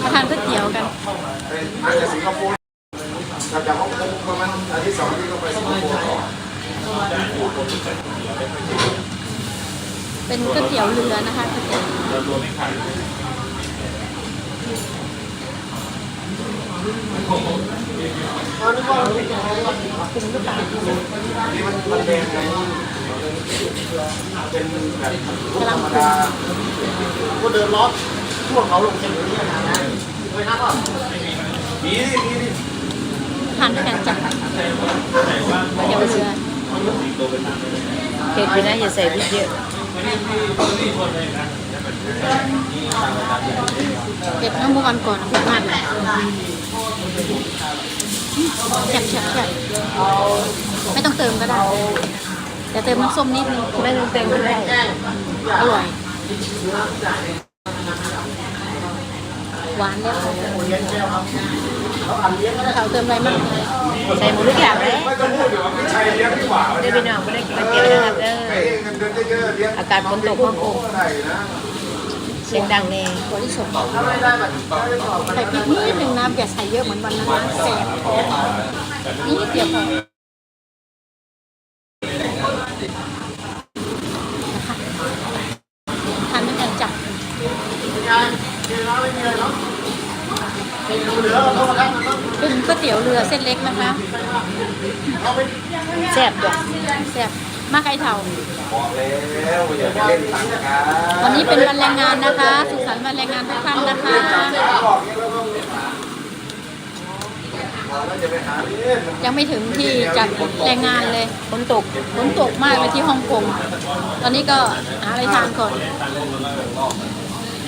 มาทานก๋วยเตี๋ยวกันมาจากสิงคโปร์กลับจากฮ่องกงประมาณอาทิตย์สองอาทิตย์ก็ไปสิงคโปร์ต่อเป็นก๋วยเตี๋ยวเรือนะคะก๋วยเตี๋ยวนี่มันมันแดงไงเป็นแบบธรรมดาก็เดินล้อ ช่วงเขาลงเส้นนี้นะไม่นับอะมีดิมีดิทานด้วยกันจ้ะก๋วยเตี๋ยวเรือเผ็ดอยู่นะอย่าใส่พริกเยอะเผ็ดน้ำมันก่อนเผ็ดมากแฉบแฉบแฉบไม่ต้องเติมก็ได้แต่เติมน้ำส้มนิดนึงไม่ต้องเต็มก็ได้อร่อย หวานแล้วเขาเติมอะไรมั่งใส่หมดทุกอย่างเลยไม่ต้องพูดเดี๋ยวไม่ใช่เลี้ยงดีกว่าเด้อพี่น้องไม่ได้กินก๋วยเตี๋ยวนะครับเด้เอออเงินเดือนเยอะๆเลี้ยงอากาศฝนตกฮ่องกงได้นะเสียงดังแน่ถั่วลิสงใส่พริกนิดนึงนะอย่าใส่เยอะเหมือนวันนั้นนะแสบคอนี่เดียวพอนะคะทานด้วยกันจ้ะ เป็นก๋วยเตี๋ยวเรือเส้นเล็กนะคะแซ่บด้วยแซ่บมากไก่เถาบอกแล้วอย่าไปเล่นตังค์กันวันนี้เป็นวันแรงงานนะคะ สุขสันต์วันแรงงานทุกท่านนะคะบอกอย่างนี้แล้วก็บอกแล้วอย่าไปหาเล่นยังไม่ถึงที่จัดแรงงานเลยฝนตกฝนตกมากเลยที่ฮ่องกง ตอนนี้ก็หาอะไรทานก่อน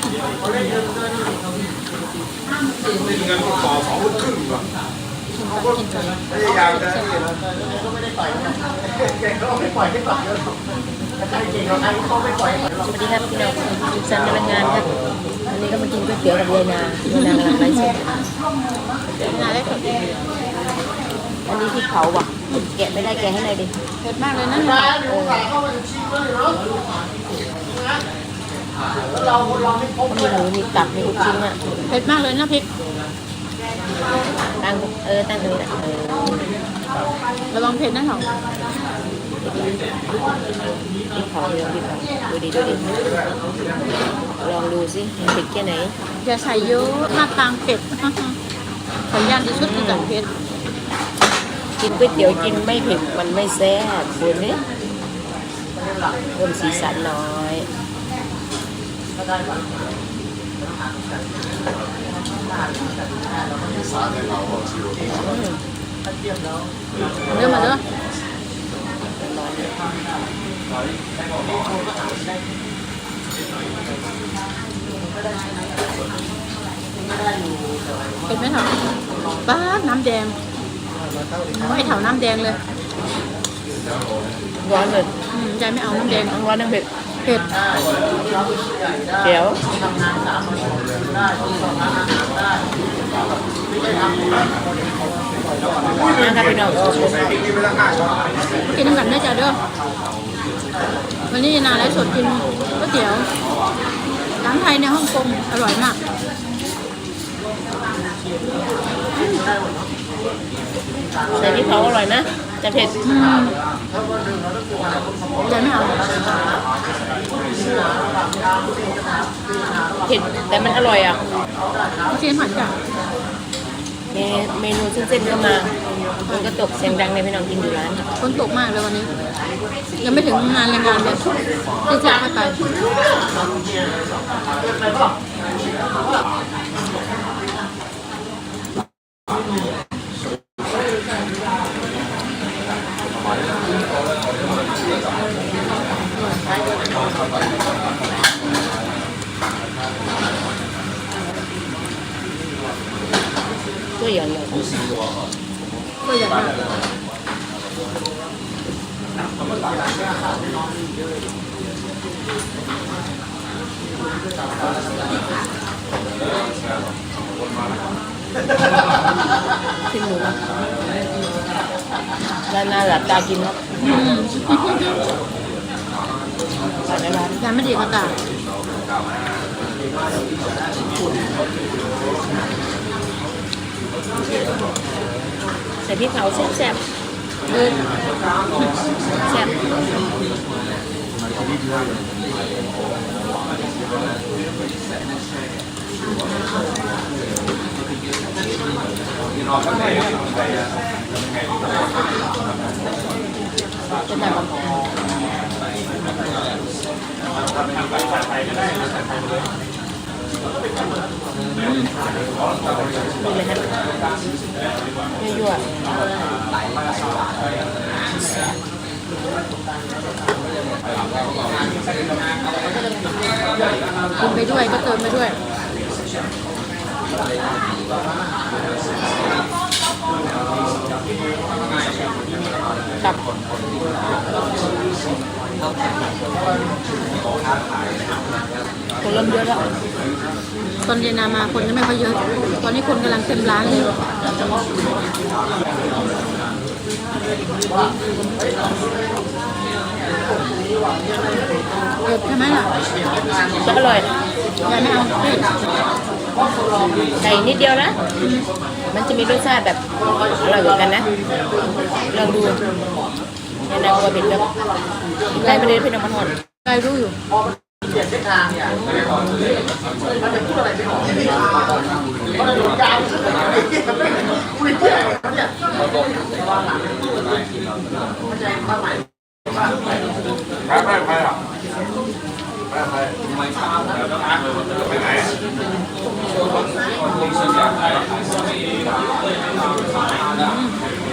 ไม่เงินต่อสองคนครึ่งหรอกกินก่อนพยายามจะนี่นะก็ไม่ได้ต่อยเก่งเขาไม่ปล่อยให้ต่อยแล้วใช่เก่งเราไอ้เขาไม่ปล่อยสวัสดีครับพี่น้องสุขสันต์วันแรงานครับวันนี้ก็มากินก๋วยเตี๋ยวกับยายนายายนากำลังไลฟ์สดนาได้สดอันนี้ที่เขาว่ะแกะไม่ได้แกะให้หน่อยดิเผ็ดมากเลยนะเออมี หมูมีตับมีลูกชิ้นอะเผ็ดมากเลยนะพริกตั้งเออตั้งตรงนี้แหละเออระวังเผ็ดนะเถาที่เขาเดี๋ยวที่เขาดูดิดูดิลองดูสิเผ็ดแค่ไหนอย่าใส่เยอะหน้าตางเผ็ดขออนุญาตดีชุดคือจัดเผ็ดกินก๋วยเตี๋ยวกินไม่เผ็ดมันไม่แซ่บคุณนี่เพิ่มสีสันหน่อยเริ่มมาเด้อเผ็ดไหมเถาบ้าดน้ำแดงเอาให้เถาน้ำแดงเลยร้อนเลย อืมยายไม่เอาน้ำแดงทั้งร้อนทั้งเผ็ด เผ็ดเดี๋ยวนะครับพี่น้องใส่พริกนี่ไม่ต้องห้าช้อนกินน้ำกันได้จ้ะเด้อวันนี้นาไลฟ์สดกินก๋วยเตี๋ยวร้านไทยในฮ่องกงอร่อยมากใส่พริกเผาอร่อยนะแต่เผ็ดอืมยายไม่เอา เผ็ดแต่มันอร่อยอะเชียนผัดจ้ะเมเมนูเส้นๆก็มามันก็ตกเสียงดังเลยพี่น้องกินอยู่ร้านฝนตกมากเลยวันนี้ ยังไม่ถึงงานแรงงานเลยที่จะไปไป ตัวใหญ่ใหญ่ก็อย่างนั้นขึ้นหมูด้านหน้าหลับตากินครับอืมตอนนี้ร้านยายไม่ดีอา กาศแต่พี่เขาแซ่บแซ่บๆเออแซ่บเป็นแบบ นี่เลยฮะ ยั่วๆกินไปด้วยก็เติมไปด้วยตับ คนเริ่มเยอะแล้ว ตอนเย็นนามาคนยังไม่ค่อยเยอะ ตอนนี้คนกำลังเต็มร้านเลยเผ็ดใช่ไหมล่ะจะอร่อยยายไม่เอาเผ็ดไก่นิดเดียวนะ มันจะมีรสชาติแบบอร่อยเหมือนกันนะลองดู แนะนำว่าเป็นแบบไก่ไปเลยเป็นน้ำมันหอนยายรู้อยู่เปลี่ยนเส้นทางเนี่ยมันจะพูดอะไรไม่ออกมันจะหลุดยาวคุยเพื่อเนี่ยระวังหลังมันจะความหมายไปไปไปอะไปไปไม่ช้าไปไหนอันนี้ก็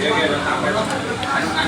เดเลือกรับไปเลยชิไปแล้วเนี่ยเสี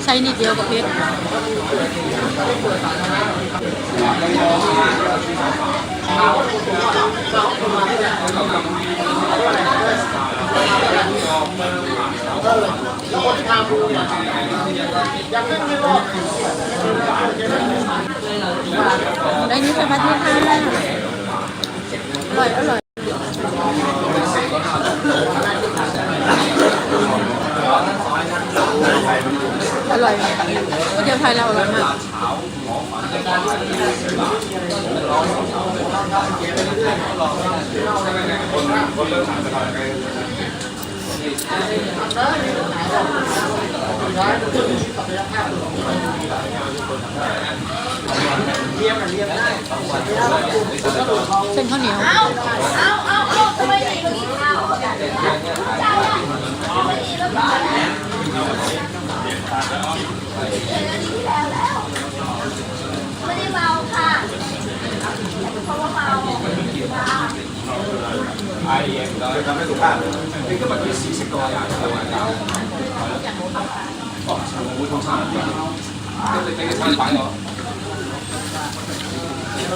ใช้นิดเดียวกับเผ็ดได้นี่สวัสดีค่ะอร่อย อร่อย ร่อยก๋วยเตี๋ยวไทยเราอร่อยมากเส้นข้าวเหนียวไม่ ได้เมาค่ะไอเอ็มเราทำให้สุภาพนี่ก็แบบที่สี่สิบตัวอย่างตัวอย่างอ๋อสมมติทำสั่งก็เลยเป็นการฝันเหรอ ต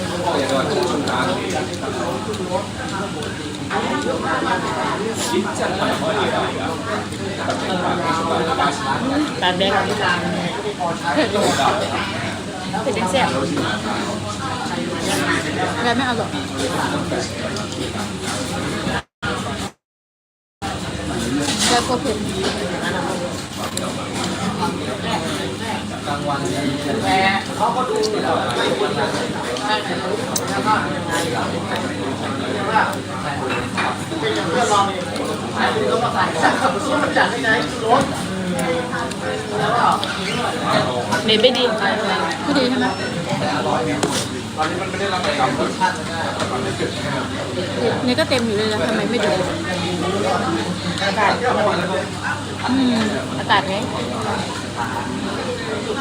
าแดงเป็นแซ่บแล้วไม่เอาหรอกแล้วก็เผ็ดกลางวันแต่เขาก็ดู ไหนรถแล้วก็เม็ดไม่ดีไม่ดีใช่ไหมตอนนี้มันไม่ได้รับการกำชัดเนี่ยก็เต็มอยู่เลยแล้วทำไมไม่ดูอากาศอืมอากาศไง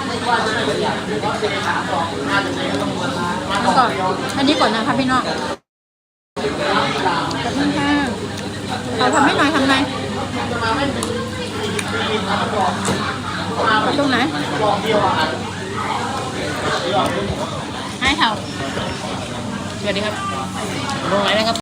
แล้วก่อน อันนี้ก่อนนะคะพี่น้องขอบคุณค่ะเราทำให้หน่อยทำไงตรงไหนให้เท่าสวัสดีครับตรงไหนนะครับ